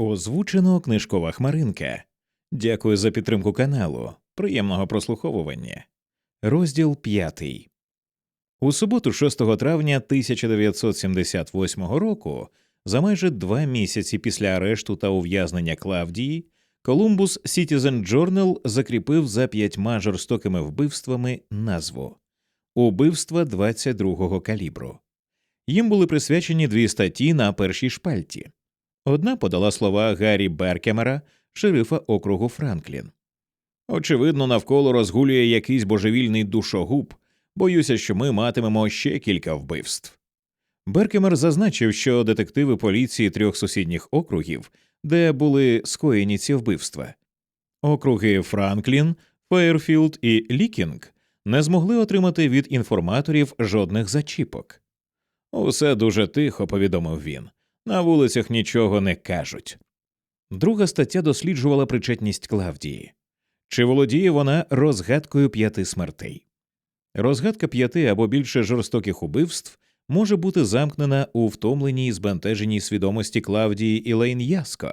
Озвучено книжкова хмаринка. Дякую за підтримку каналу. Приємного прослуховування. Розділ п'ятий. У суботу, 6 травня 1978 року, за майже два місяці після арешту та ув'язнення Клавдії, Columbus Citizen Journal закріпив за п'ятьма жорстокими вбивствами назву Убивства 22-го калібру. Їм були присвячені дві статті на першій шпальті. Одна подала слова Гаррі Беркемера, шерифа округу Франклін. Очевидно, навколо розгулює якийсь божевільний душогуб. Боюся, що ми матимемо ще кілька вбивств. Беркемер зазначив, що детективи поліції трьох сусідніх округів, де були скоєні ці вбивства, округи Франклін, Фейерфілд і Лікінг не змогли отримати від інформаторів жодних зачіпок. Усе дуже тихо, повідомив він. На вулицях нічого не кажуть. Друга стаття досліджувала причетність Клавдії. Чи володіє вона розгадкою п'яти смертей? Розгадка п'яти або більше жорстоких убивств може бути замкнена у втомленій і збентеженій свідомості Клавдії Ілейн Яско.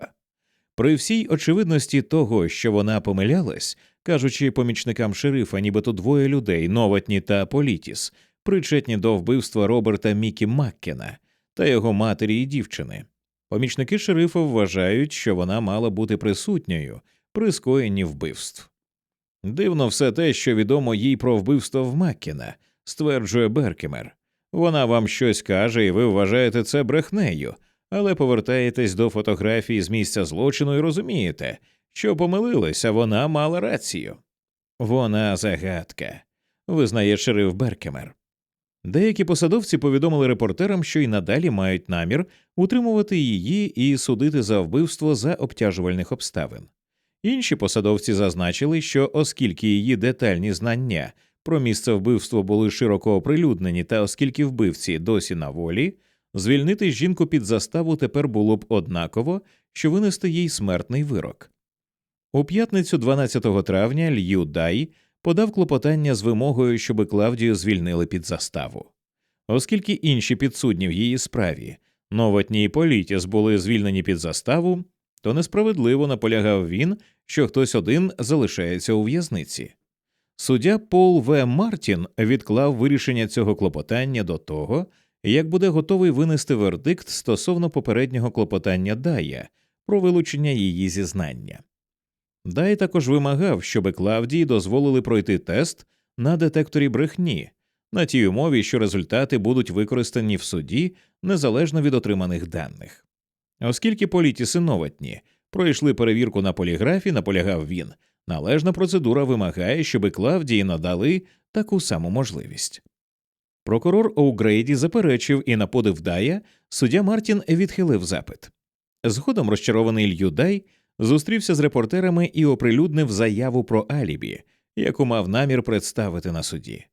При всій очевидності того, що вона помилялась, кажучи помічникам шерифа, нібито двоє людей, Новатні та Політіс, причетні до вбивства Роберта Мікі Маккена та його матері і дівчини. Помічники шерифа вважають, що вона мала бути присутньою при скоєнні вбивств. Дивно все те, що відомо їй про вбивство в Маккена, стверджує Беркемер. Вона вам щось каже, і ви вважаєте це брехнею, але повертаєтесь до фотографії з місця злочину і розумієте, що помилилися, вона мала рацію. Вона загадка, визнає шериф Беркемер. Деякі посадовці повідомили репортерам, що й надалі мають намір утримувати її і судити за вбивство за обтяжувальних обставин. Інші посадовці зазначили, що оскільки її детальні знання про місце вбивства були широко оприлюднені, та оскільки вбивці досі на волі, звільнити жінку під заставу тепер було б однаково, що винести їй смертний вирок. У п'ятницю 12 травня Лью Дай подав клопотання з вимогою, щоб Клавдію звільнили під заставу. Оскільки інші підсудні в її справі, новотні і Політіс були звільнені під заставу, то несправедливо наполягав він, що хтось один залишається у в'язниці. Суддя Пол В. Мартін відклав вирішення цього клопотання до того, як буде готовий винести вердикт стосовно попереднього клопотання Дая про вилучення її зізнання. Дай також вимагав, щоб Клавдії дозволили пройти тест на детекторі брехні на тій умові, що результати будуть використані в суді незалежно від отриманих даних. Оскільки політіси новатні пройшли перевірку на поліграфі, наполягав він, належна процедура вимагає, щоб Клавдії надали таку саму можливість. Прокурор Оугрейді заперечив і на подив Дая суддя Мартін відхилив запит. Згодом розчарований Льюдай зустрівся з репортерами і оприлюднив заяву про Алібі, яку мав намір представити на суді.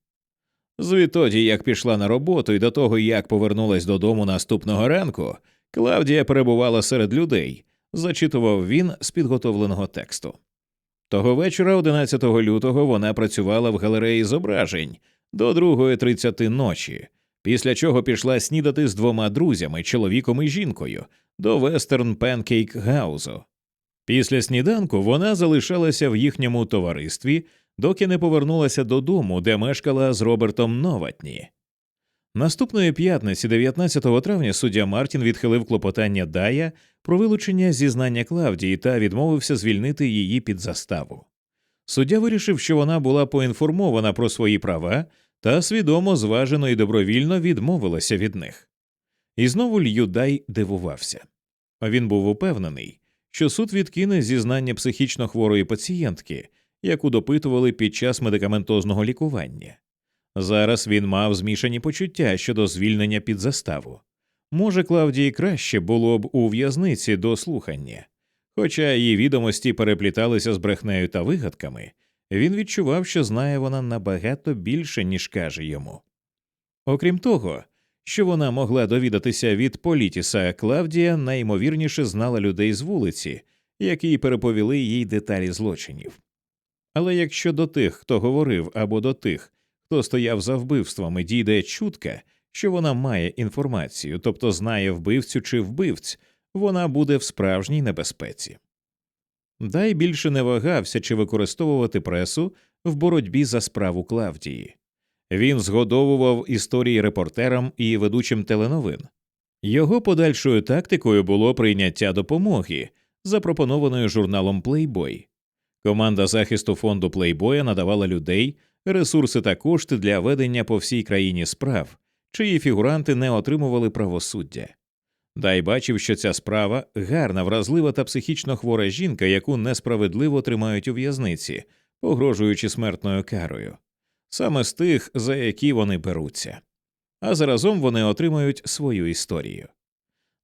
Звідтоді, як пішла на роботу і до того, як повернулась додому наступного ранку, Клавдія перебувала серед людей, зачитував він з підготовленого тексту. Того вечора, 11 лютого, вона працювала в галереї зображень до 2.30 ночі, після чого пішла снідати з двома друзями, чоловіком і жінкою, до Вестерн Пенкейк Гаузу. Після сніданку вона залишалася в їхньому товаристві, доки не повернулася додому, де мешкала з Робертом Новатні. Наступної п'ятниці, 19 травня, суддя Мартін відхилив клопотання Дая про вилучення зізнання Клавдії та відмовився звільнити її під заставу. Суддя вирішив, що вона була поінформована про свої права та свідомо, зважено і добровільно відмовилася від них. І знову Льюдай дивувався. Він був упевнений, що суд відкине зізнання психічно хворої пацієнтки, яку допитували під час медикаментозного лікування. Зараз він мав змішані почуття щодо звільнення під заставу. Може, Клавдії краще було б у в'язниці до слухання, хоча її відомості перепліталися з брехнею та вигадками, він відчував, що знає вона набагато більше, ніж каже йому. Окрім того, що вона могла довідатися від Політіса, Клавдія найімовірніше знала людей з вулиці, які переповіли їй деталі злочинів. Але якщо до тих, хто говорив, або до тих, хто стояв за вбивствами, дійде чутка, що вона має інформацію, тобто знає вбивцю чи вбивць, вона буде в справжній небезпеці. Дай більше не вагався чи використовувати пресу в боротьбі за справу Клавдії. Він згодовував історії репортерам і ведучим теленовин. Його подальшою тактикою було прийняття допомоги, запропонованої журналом Playboy. Команда захисту фонду Playboy надавала людей, ресурси та кошти для ведення по всій країні справ, чиї фігуранти не отримували правосуддя. Дай бачив, що ця справа гарна, вразлива та психічно хвора жінка, яку несправедливо тримають у в'язниці, погрожуючи смертною карою, саме з тих, за які вони беруться. А заразом вони отримають свою історію.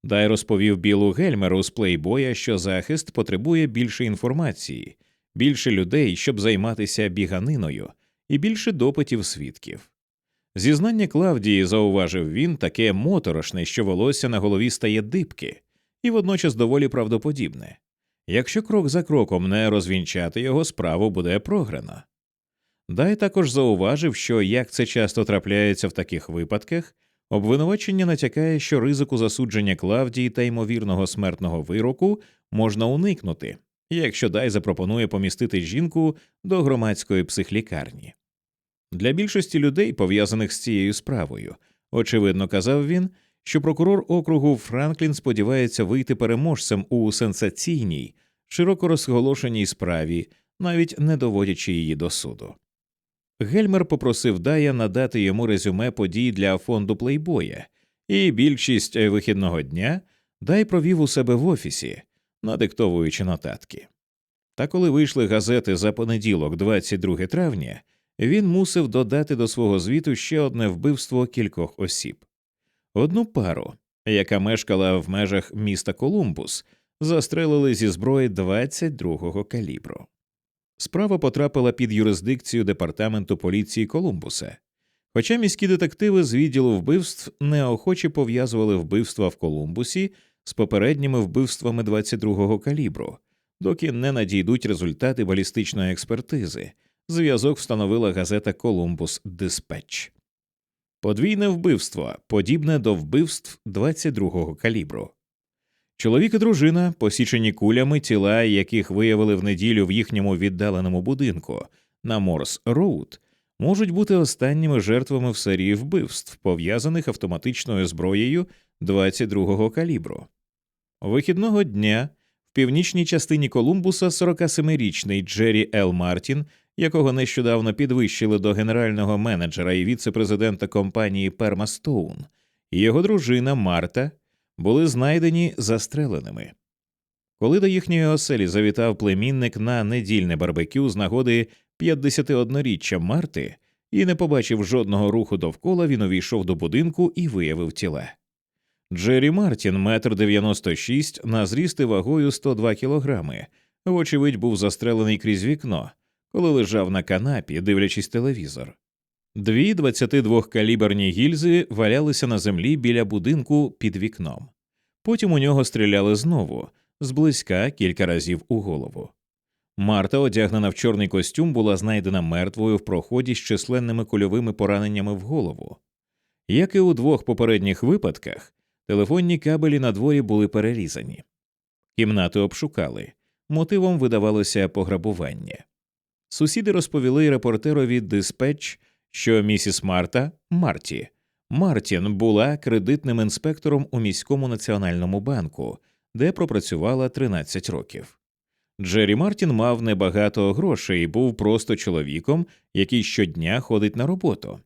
Дай розповів Білу Гельмеру з плейбоя, що захист потребує більше інформації, більше людей, щоб займатися біганиною, і більше допитів свідків. Зізнання Клавдії, зауважив він, таке моторошне, що волосся на голові стає дибки, і водночас доволі правдоподібне. Якщо крок за кроком не розвінчати його справу буде програно. Дай також зауважив, що як це часто трапляється в таких випадках, обвинувачення натякає, що ризику засудження Клавдії та ймовірного смертного вироку можна уникнути, якщо дай запропонує помістити жінку до громадської психлікарні. Для більшості людей, пов'язаних з цією справою, очевидно казав він, що прокурор округу Франклін сподівається вийти переможцем у сенсаційній, широко розголошеній справі, навіть не доводячи її до суду. Гельмер попросив Дая надати йому резюме подій для фонду плейбоя, і більшість вихідного дня Дай провів у себе в офісі, надиктовуючи нотатки. Та коли вийшли газети за понеділок, 22 травня, він мусив додати до свого звіту ще одне вбивство кількох осіб. Одну пару, яка мешкала в межах міста Колумбус, застрелили зі зброї 22-го калібру. Справа потрапила під юрисдикцію департаменту поліції Колумбуса. Хоча міські детективи з відділу вбивств неохоче пов'язували вбивства в Колумбусі з попередніми вбивствами 22-го калібру, доки не надійдуть результати балістичної експертизи, зв'язок встановила газета Колумбус Диспетч. Подвійне вбивство, подібне до вбивств 22-го калібру. Чоловік і дружина, посічені кулями, тіла, яких виявили в неділю в їхньому віддаленому будинку на Морс Роуд, можуть бути останніми жертвами в серії вбивств, пов'язаних автоматичною зброєю 22-го калібру. Вихідного дня в північній частині Колумбуса 47-річний Джері Ел Мартін, якого нещодавно підвищили до генерального менеджера і віце-президента компанії Пермастоун, і його дружина Марта були знайдені застреленими. Коли до їхньої оселі завітав племінник на недільне барбекю з нагоди 51-річчя Марти і не побачив жодного руху довкола, він увійшов до будинку і виявив тіла. Джері Мартін, метр дев'яносто шість, на зріст і вагою 102 кілограми, вочевидь, був застрелений крізь вікно, коли лежав на канапі, дивлячись телевізор. Дві 22-каліберні гільзи валялися на землі біля будинку під вікном. Потім у нього стріляли знову, зблизька кілька разів у голову. Марта, одягнена в чорний костюм, була знайдена мертвою в проході з численними кульовими пораненнями в голову. Як і у двох попередніх випадках, телефонні кабелі на дворі були перерізані. Кімнати обшукали, мотивом видавалося пограбування. Сусіди розповіли репортерові диспетч що місіс Марта Марті Мартін була кредитним інспектором у міському національному банку, де пропрацювала 13 років. Джері Мартін мав небагато грошей і був просто чоловіком, який щодня ходить на роботу.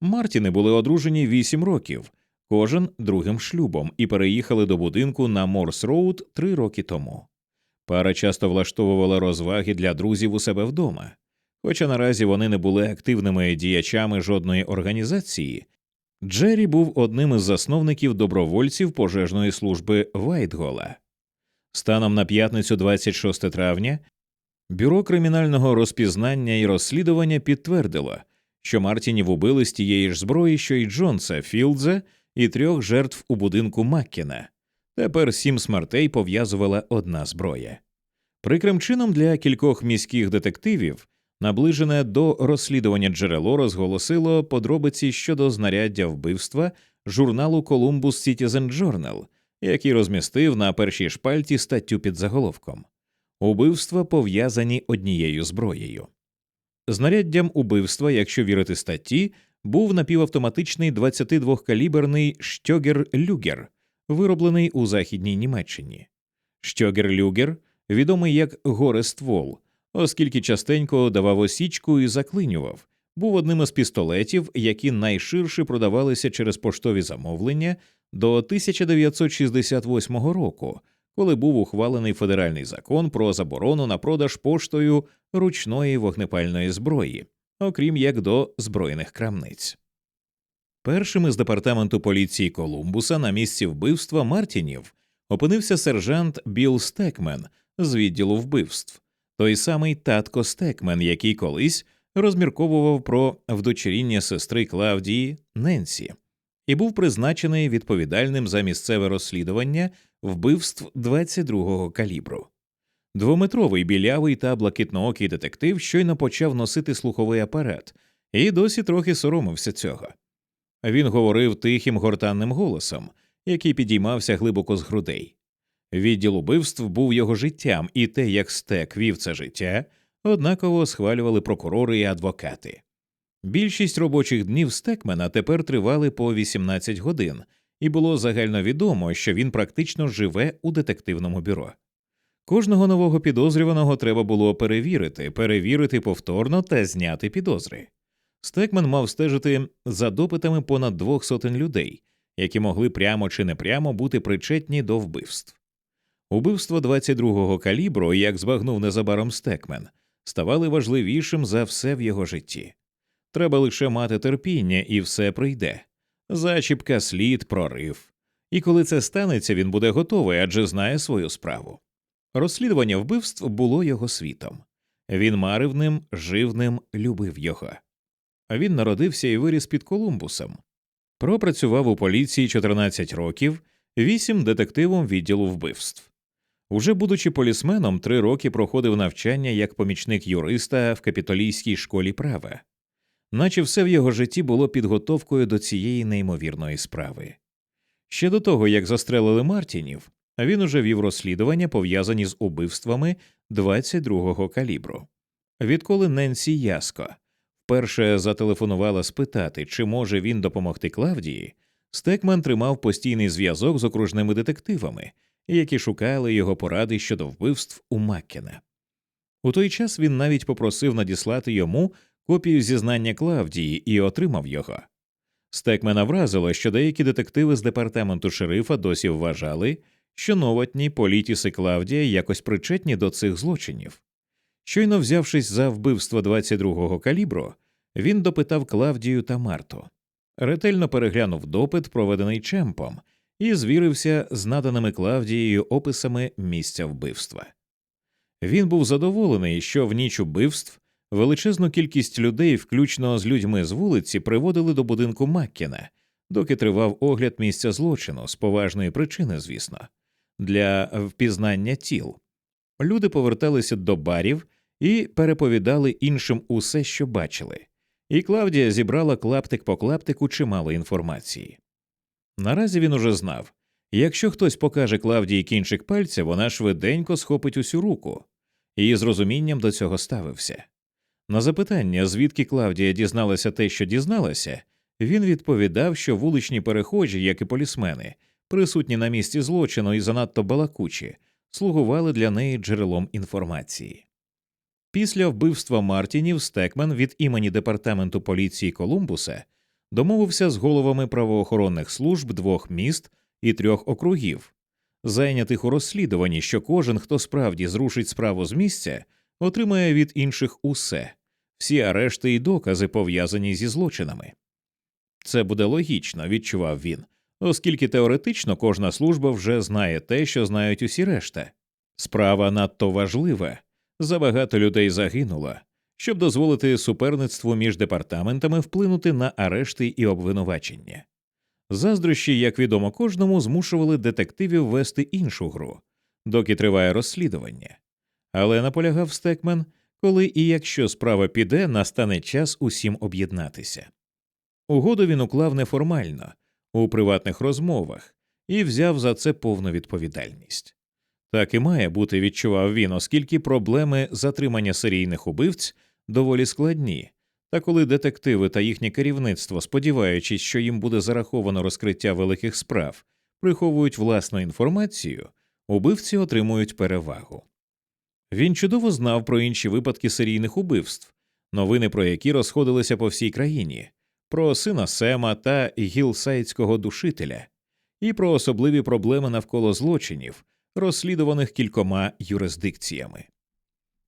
Мартіни були одружені 8 років, кожен другим шлюбом, і переїхали до будинку на Морс Роуд три роки тому. Пара часто влаштовувала розваги для друзів у себе вдома. Хоча наразі вони не були активними діячами жодної організації, Джері був одним із засновників добровольців пожежної служби Вайтгола. Станом на п'ятницю, 26 травня, бюро кримінального розпізнання і розслідування підтвердило, що Мартінів убили з тієї ж зброї, що й Джонса Філдза і трьох жертв у будинку Маккіна. Тепер сім смертей пов'язувала одна зброя. Прикрим чином для кількох міських детективів. Наближене до розслідування джерело розголосило подробиці щодо знаряддя вбивства журналу Columbus Citizen Journal, який розмістив на першій шпальті статтю під заголовком Убивства пов'язані однією зброєю. Знаряддям убивства, якщо вірити статті, був напівавтоматичний 22-каліберний штьогер Люгер, вироблений у західній Німеччині. Штьогер Люгер відомий як горе-ствол, оскільки частенько давав осічку і заклинював, був одним із пістолетів, які найширше продавалися через поштові замовлення до 1968 року, коли був ухвалений федеральний закон про заборону на продаж поштою ручної вогнепальної зброї, окрім як до збройних крамниць. Першим із департаменту поліції Колумбуса на місці вбивства Мартінів опинився сержант Білл Стекмен з відділу вбивств, той самий татко Стекмен, який колись розмірковував про вдочеріння сестри Клавдії Ненсі, і був призначений відповідальним за місцеве розслідування вбивств 22-го калібру. Двометровий білявий та блакитноокий детектив щойно почав носити слуховий апарат і досі трохи соромився цього. Він говорив тихим гортанним голосом, який підіймався глибоко з грудей. Відділ убивств був його життям, і те, як стек вів це життя, однаково схвалювали прокурори і адвокати. Більшість робочих днів стекмена тепер тривали по 18 годин, і було загальновідомо, що він практично живе у детективному бюро. Кожного нового підозрюваного треба було перевірити, перевірити повторно та зняти підозри. Стекмен мав стежити за допитами понад двох сотень людей, які могли прямо чи непрямо бути причетні до вбивств. Убивство 22-го калібру, як збагнув незабаром стекмен, ставали важливішим за все в його житті. Треба лише мати терпіння, і все прийде. Зачіпка, слід, прорив. І коли це станеться, він буде готовий, адже знає свою справу. Розслідування вбивств було його світом. Він марив ним, жив ним, любив його. Він народився і виріс під Колумбусом. Пропрацював у поліції 14 років, вісім детективом відділу вбивств. Уже будучи полісменом, три роки проходив навчання як помічник юриста в капітолійській школі права, наче все в його житті було підготовкою до цієї неймовірної справи. Ще до того, як застрелили Мартінів, він уже вів розслідування, пов'язані з убивствами 22-го калібру. Відколи Ненсі Яско вперше зателефонувала спитати, чи може він допомогти Клавдії, Стекман тримав постійний зв'язок з окружними детективами, які шукали його поради щодо вбивств у Маккена. У той час він навіть попросив надіслати йому копію зізнання Клавдії і отримав його. Стекмена вразило, що деякі детективи з департаменту шерифа досі вважали, що новотні Політіс і Клавдія якось причетні до цих злочинів. Щойно взявшись за вбивство 22-го калібру, він допитав Клавдію та Марту, ретельно переглянув допит, проведений Чемпом, і звірився з наданими Клавдією описами місця вбивства. Він був задоволений, що в ніч убивств величезну кількість людей, включно з людьми з вулиці, приводили до будинку Маккіна, доки тривав огляд місця злочину з поважної причини, звісно, для впізнання тіл. Люди поверталися до барів і переповідали іншим усе, що бачили, і Клавдія зібрала клаптик по клаптику чимало інформації. Наразі він уже знав якщо хтось покаже Клавдії кінчик пальця, вона швиденько схопить усю руку, і з розумінням до цього ставився. На запитання, звідки Клавдія дізналася те, що дізналася, він відповідав, що вуличні перехожі, як і полісмени, присутні на місці злочину і занадто балакучі, слугували для неї джерелом інформації. Після вбивства Мартінів Стекмен від імені департаменту поліції Колумбуса домовився з головами правоохоронних служб двох міст і трьох округів, зайнятих у розслідуванні, що кожен, хто справді зрушить справу з місця, отримає від інших усе, всі арешти і докази пов'язані зі злочинами. Це буде логічно, відчував він, оскільки теоретично кожна служба вже знає те, що знають усі решта. Справа надто важлива, забагато людей загинуло, щоб дозволити суперництву між департаментами вплинути на арешти і обвинувачення. Заздрощі, як відомо кожному, змушували детективів вести іншу гру, доки триває розслідування. Але наполягав Стекмен, коли і якщо справа піде, настане час усім об'єднатися. Угоду він уклав неформально, у приватних розмовах, і взяв за це повну відповідальність. Так і має бути, відчував він, оскільки проблеми затримання серійних убивць доволі складні, та коли детективи та їхнє керівництво, сподіваючись, що їм буде зараховано розкриття великих справ, приховують власну інформацію, убивці отримують перевагу. Він чудово знав про інші випадки серійних убивств, новини про які розходилися по всій країні, про сина Сема та гілсайдського душителя, і про особливі проблеми навколо злочинів, розслідуваних кількома юрисдикціями.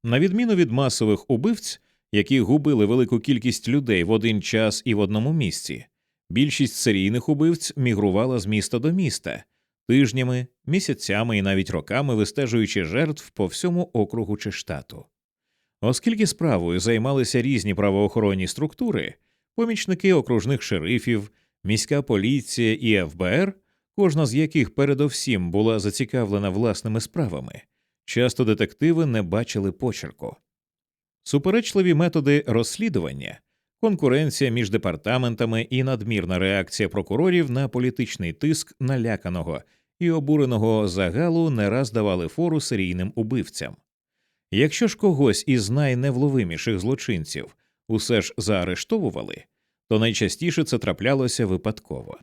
На відміну від масових убивць, які губили велику кількість людей в один час і в одному місці, більшість серійних убивць мігрувала з міста до міста, тижнями, місяцями і навіть роками вистежуючи жертв по всьому округу чи штату. Оскільки справою займалися різні правоохоронні структури, помічники окружних шерифів, міська поліція і ФБР, кожна з яких передовсім була зацікавлена власними справами, часто детективи не бачили почерку. Суперечливі методи розслідування, конкуренція між департаментами і надмірна реакція прокурорів на політичний тиск наляканого і обуреного загалу не раз давали фору серійним убивцям. Якщо ж когось із найневловиміших злочинців усе ж заарештовували, то найчастіше це траплялося випадково.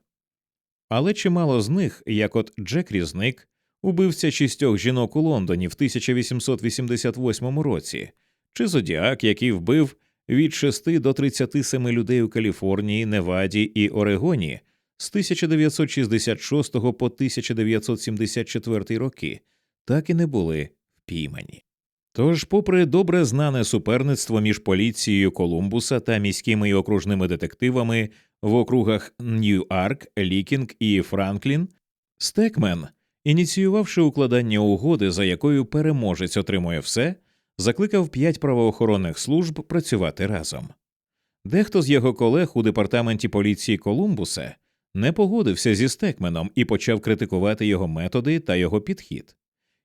Але чимало з них, як от Джек Різник, убивця шістьох жінок у Лондоні в 1888 році, чи Зодіак, який вбив від 6 до 37 людей у Каліфорнії, Неваді і Орегоні з 1966 по 1974 роки, так і не були впіймані. Тож, попри добре знане суперництво між поліцією Колумбуса та міськими і окружними детективами в округах Нью-Арк, Лікінг і Франклін, Стекмен, ініціювавши укладання угоди, за якою переможець отримує все, закликав п'ять правоохоронних служб працювати разом. Дехто з його колег у департаменті поліції Колумбуса не погодився зі Стекменом і почав критикувати його методи та його підхід.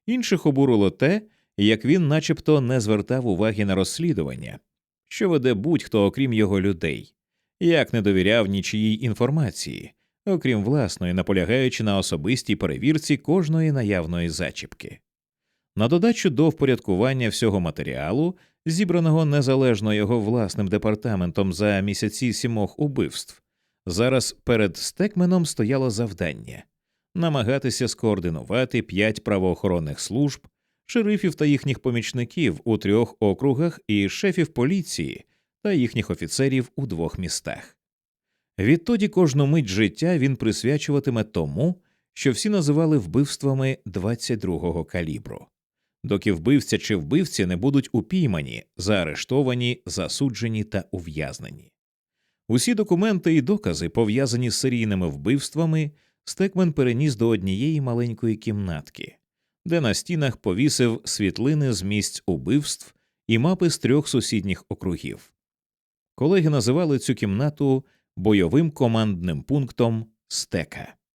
Інших обурило те, як він начебто не звертав уваги на розслідування, що веде будь-хто, окрім його людей, як не довіряв нічиїй інформації, окрім власної, наполягаючи на особистій перевірці кожної наявної зачіпки. На додачу до впорядкування всього матеріалу, зібраного незалежно його власним департаментом за місяці сімох убивств, зараз перед стекменом стояло завдання намагатися скоординувати п'ять правоохоронних служб, шерифів та їхніх помічників у трьох округах і шефів поліції та їхніх офіцерів у двох містах. Відтоді кожну мить життя він присвячуватиме тому, що всі називали вбивствами 22-го калібру доки вбивця чи вбивці не будуть упіймані, заарештовані, засуджені та ув'язнені. Усі документи і докази, пов'язані з серійними вбивствами, Стекмен переніс до однієї маленької кімнатки, де на стінах повісив світлини з місць убивств і мапи з трьох сусідніх округів. Колеги називали цю кімнату бойовим командним пунктом стека.